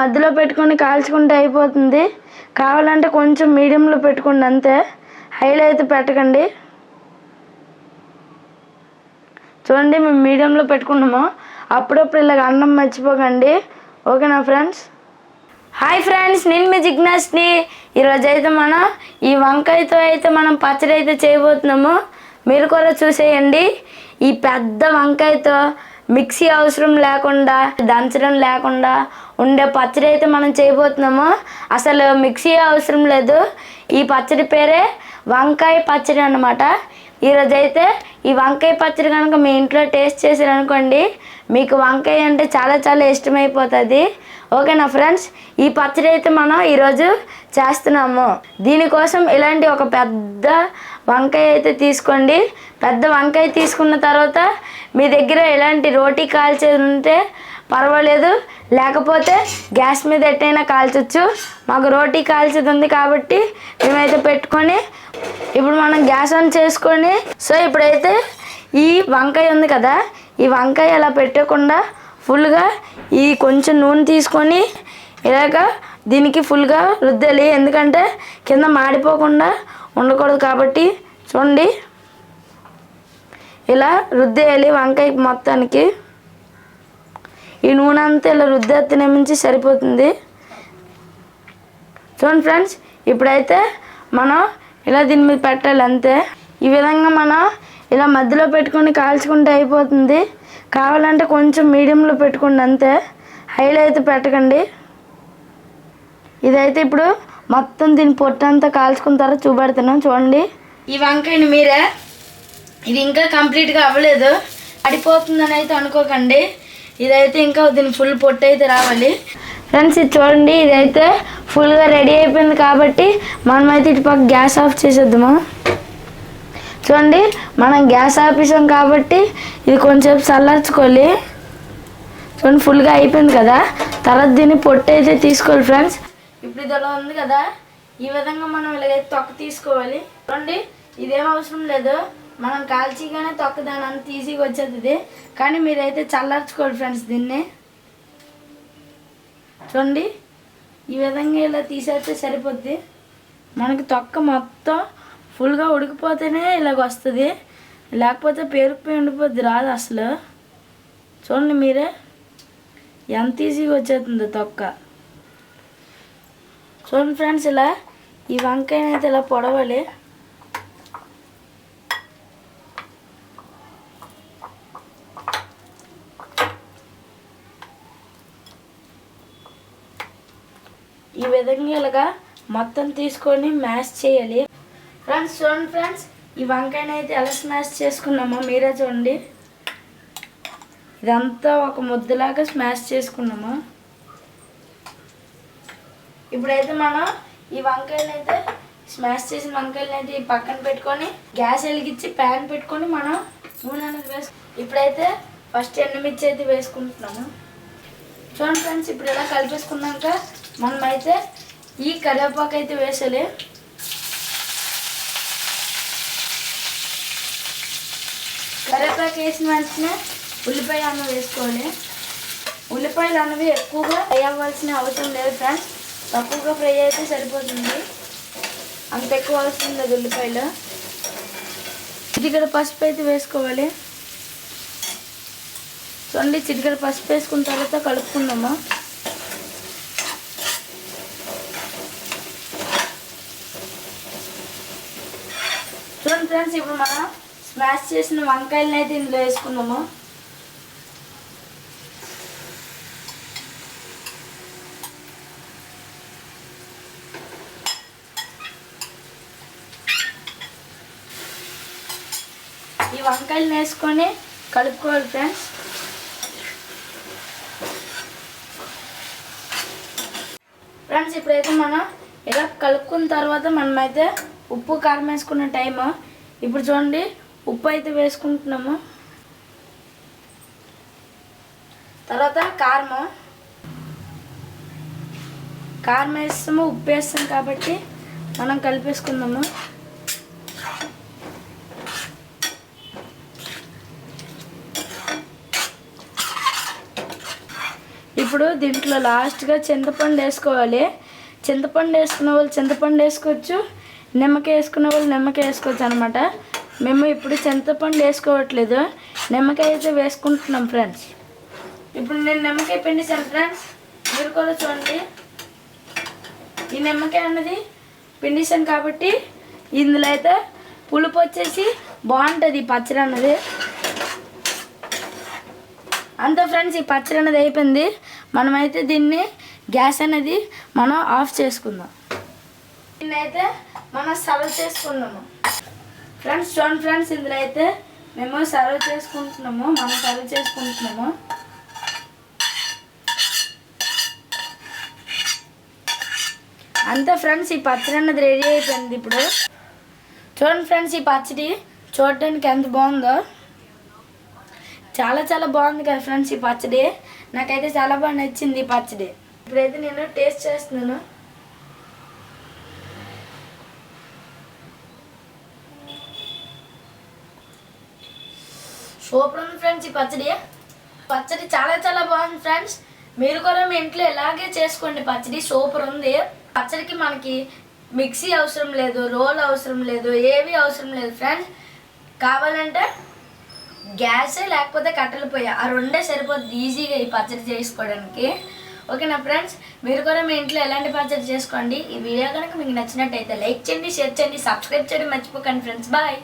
మధ్యలో పెట్టుకొని కాల్చుకుంటే అయిపోతుంది. కావాలంటే కొంచెం మీడియంలో పెట్టుకోండి అంతే. హైలో అయితే పెట్టకండి. చూడండి మేము మీడియంలో పెట్టుకున్నాము. అప్పుడప్పుడు ఇలాగ అన్నం మర్చిపోకండి. ఓకేనా ఫ్రెండ్స్? హాయ్ ఫ్రెండ్స్ నేను మీ జిజ్ఞాస్ని. ఈరోజు అయితే మనం ఈ వంకాయతో అయితే మనం పచ్చడి అయితే చేయబోతున్నాము. మీరు కూడా చూసేయండి. ఈ పెద్ద వంకాయతో మిక్సీ అవసరం లేకుండా దంచడం లేకుండా ఉండే పచ్చడి అయితే మనం చేయబోతున్నాము. అసలు మిక్సీ అవసరం లేదు. ఈ పచ్చడి పేరే వంకాయ పచ్చడి అన్నమాట. ఈరోజు అయితే ఈ వంకాయ పచ్చడి కనుక మీ ఇంట్లో టేస్ట్ చేశారనుకోండి మీకు వంకాయ అంటే చాలా చాలా ఇష్టమైపోతుంది. ఓకేనా ఫ్రెండ్స్? ఈ పచ్చడి అయితే మనం ఈరోజు చేస్తున్నాము. దీనికోసం ఇలాంటి ఒక పెద్ద వంకాయ అయితే తీసుకోండి. పెద్ద వంకాయ తీసుకున్న తర్వాత మీ దగ్గర ఎలాంటి రోటీ కాల్చేది ఉంటే పర్వాలేదు. లేకపోతే గ్యాస్ మీద ఎట్టయినా కాల్చొచ్చు. మాకు రోటీ కాల్చేది ఉంది కాబట్టి మేమైతే పెట్టుకొని ఇప్పుడు మనం గ్యాస్ ఆన్ చేసుకొని సో ఇప్పుడైతే ఈ వంకాయ ఉంది కదా ఈ వంకాయ అలా పెట్టకుండా ఫుల్గా ఈ కొంచెం నూనె తీసుకొని ఇలాగ దీనికి ఫుల్గా రుద్దాలి. ఎందుకంటే కింద మాడిపోకుండా ఉండకూడదు కాబట్టి చూడండి. ఇలా రుద్దేయాలి వంకాయ మొత్తానికి ఈ నూనె అంతా ఇలా రుద్దేత్తనే మించి సరిపోతుంది. చూడండి ఫ్రెండ్స్ ఇప్పుడైతే మనం ఇలా దీని మీద పెట్టాలి అంతే. ఈ విధంగా మనం ఇలా మధ్యలో పెట్టుకొని కాల్చుకుంటే అయిపోతుంది. కావాలంటే కొంచెం మీడియంలో పెట్టుకోండి అంతే. హైలో అయితే పెట్టకండి. ఇదైతే ఇప్పుడు మొత్తం దీని పొట్టు అంతా కాల్చుకున్న తర్వాత చూపెడుతున్నాం. చూడండి. ఈ వంకాయని మీరే. ఇది ఇంకా కంప్లీట్గా అవ్వలేదు. పడిపోతుందని అయితే అనుకోకండి. ఇదైతే ఇంకా దీని ఫుల్ పొట్టు అయితే రావాలి. ఫ్రెండ్స్ ఇది చూడండి. ఇదైతే ఫుల్గా రెడీ అయిపోయింది కాబట్టి మనమైతే ఇటు పక్క గ్యాస్ ఆఫ్ చేసేద్దాము? చూడండి. మనం గ్యాస్ ఆపేసాం కాబట్టి ఇది కొంచెం చల్లార్చుకోవాలి. చూడండి ఫుల్గా అయిపోయింది కదా. తర్వాత దీన్ని పొట్టు అయితే తీసుకోవాలి ఫ్రెండ్స్. ఇప్పుడు ఇది అలా ఉంది కదా ఈ విధంగా మనం ఇలాగైతే తొక్క తీసుకోవాలి. చూడండి ఇదేం అవసరం లేదు. మనం కాల్చిగానే తొక్క దాని అంత ఈజీగా వచ్చేది కానీ మీరైతే చల్లార్చుకోవాలి ఫ్రెండ్స్ దీన్ని. చూడండి ఈ విధంగా ఇలా తీసేస్తే సరిపోద్ది. మనకి తొక్క మొత్తం ఫుల్గా ఉడికిపోతేనే ఇలాగ వస్తుంది. లేకపోతే పేరుకుపోయి ఉండిపోద్ది రాదు అసలు. చూడండి మీరే ఎంత ఈజీగా వచ్చేస్తుంది తొక్క. చూడండి ఫ్రెండ్స్ ఇలా ఈ వంకాయని అయితే ఇలా పొడవాలి. ఈ విధంగా ఇలాగా మొత్తం తీసుకొని మ్యాష్ చేయాలి. ఫ్రెండ్స్ చూడండి ఫ్రెండ్స్ ఈ వంకాయని అయితే ఎలా స్మాష్ చేసుకున్నామో మీరే చూడండి. ఇదంతా ఒక ముద్దలాగా స్మాష్ చేసుకున్నాము. ఇప్పుడైతే మనం ఈ వంకాయలను అయితే స్మాష్ చేసిన వంకాయలను అయితే ఈ పక్కన పెట్టుకొని గ్యాస్ వెలిగించి ప్యాన్ పెట్టుకొని మనం నూనె అనేది వేసు ఇప్పుడైతే ఫస్ట్ ఎండుమిర్చి అయితే వేసుకుంటున్నాము. చూడండి ఫ్రెండ్స్ ఇప్పుడు ఇలా కలిపేసుకున్నాక మనం అయితే ఈ కరివేపాకు అయితే వేసాలి కరివేపాకు వేసిన వెంటనే ఉల్లిపాయ అన్నం వేసుకోవాలి. ఉల్లిపాయలు అన్నవి ఎక్కువగా వేయవలసిన అవ్వాల్సిన అవసరం లేదు ఫ్రెండ్స్. తక్కువగా ఫ్రై అయితే సరిపోతుంది. అంత ఎక్కువ అవసరం లేదు ఉల్లిపాయలు. చిటికడ పసుపు అయితే వేసుకోవాలి. చూడండి చిటికడ పసుపు వేసుకున్న తర్వాత కలుపుకుందాము? చూడండి ఫ్రెండ్స్ ఇప్పుడు మనం స్మాష్ చేసిన వంకాయలను అయితే ఇందులో వేసుకున్నాము ఈ వంకాయలు వేసుకొని కలుపుకోవాలి ఫ్రెండ్స్. ఫ్రెండ్స్ ఇప్పుడైతే మనం ఇలా కలుపుకున్న తర్వాత మనమైతే ఉప్పు కారం వేసుకున్న టైము ఇప్పుడు చూడండి ఉప్పు అయితే వేసుకుంటున్నాము. తర్వాత కారము. కారం వేస్తాము ఉప్పు వేస్తాం కాబట్టి మనం కలిపేసుకుందాము. ఇప్పుడు దీంట్లో లాస్ట్గా చింతపండు వేసుకోవాలి. చింతపండు వేసుకున్న వాళ్ళు చింతపండు వేసుకోవచ్చు. నిమ్మకాయ వేసుకున్న వాళ్ళు నిమ్మకాయ వేసుకోవచ్చు అనమాట మేము ఇప్పుడు చింతపండు వేసుకోవట్లేదు. నిమ్మకాయ అయితే వేసుకుంటున్నాం ఫ్రెండ్స్. ఇప్పుడు నేను నిమ్మకాయ పిండిసాను ఫ్రెండ్స్. మీరు కూడా చూడండి. ఈ నిమ్మకాయ అన్నది పిండిసాను కాబట్టి ఇందులో అయితే పులుపు వచ్చేసి బాగుంటుంది ఈ పచ్చడి అన్నది. అంత ఫ్రెండ్స్ ఈ పచ్చడి అనేది అయిపోయింది. మనమైతే దీన్ని గ్యాస్ అనేది మనం ఆఫ్ చేసుకుందాం. దీన్ని అయితే మనం సర్వ్ చేసుకున్నాము ఫ్రెండ్స్ చూడండి ఫ్రెండ్స్ ఇందులో అయితే మేము సర్వ్ చేసుకుంటున్నాము. మనం సర్వ్ చేసుకుంటున్నాము. అంతే ఫ్రెండ్స్ ఈ పచ్చడి అన్నది రెడీ అయిపోయింది ఇప్పుడు. చూడండి ఫ్రెండ్స్ ఈ పచ్చడి చూడటానికి ఎంత బాగుందో. చాలా చాలా బాగుంది కదా ఫ్రెండ్స్ ఈ పచ్చడి. నాకైతే చాలా బాగా నచ్చింది ఈ పచ్చడి. ఇప్పుడైతే నేను టేస్ట్ చేస్తున్నాను. సూపర్ ఉంది ఫ్రెండ్స్ ఈ పచ్చడి. పచ్చడి చాలా చాలా బాగుంది ఫ్రెండ్స్. మీరు కూడా మీ ఇంట్లో ఇలాగే చేసుకోండి పచ్చడి సూపర్ ఉంది. పచ్చడికి మనకి మిక్సీ అవసరం లేదు రోల్ అవసరం లేదు ఏవి అవసరం లేదు ఫ్రెండ్స్. కావాలంటే గ్యాస్ లేకపోతే కట్టెలు పొయ్యి ఆ రెండే సరిపోతుంది ఈజీగా ఈ పచ్చడి చేసుకోవడానికి. ఓకేనా ఫ్రెండ్స్? మీరు కూడా మీ ఇంట్లో ఎలాంటి పచ్చడి చేసుకోండి. ఈ వీడియో కనుక మీకు నచ్చినట్టయితే లైక్ చేయండి షేర్ చేయండి సబ్స్క్రైబ్ చేయడం మర్చిపోకండి ఫ్రెండ్స్. బాయ్.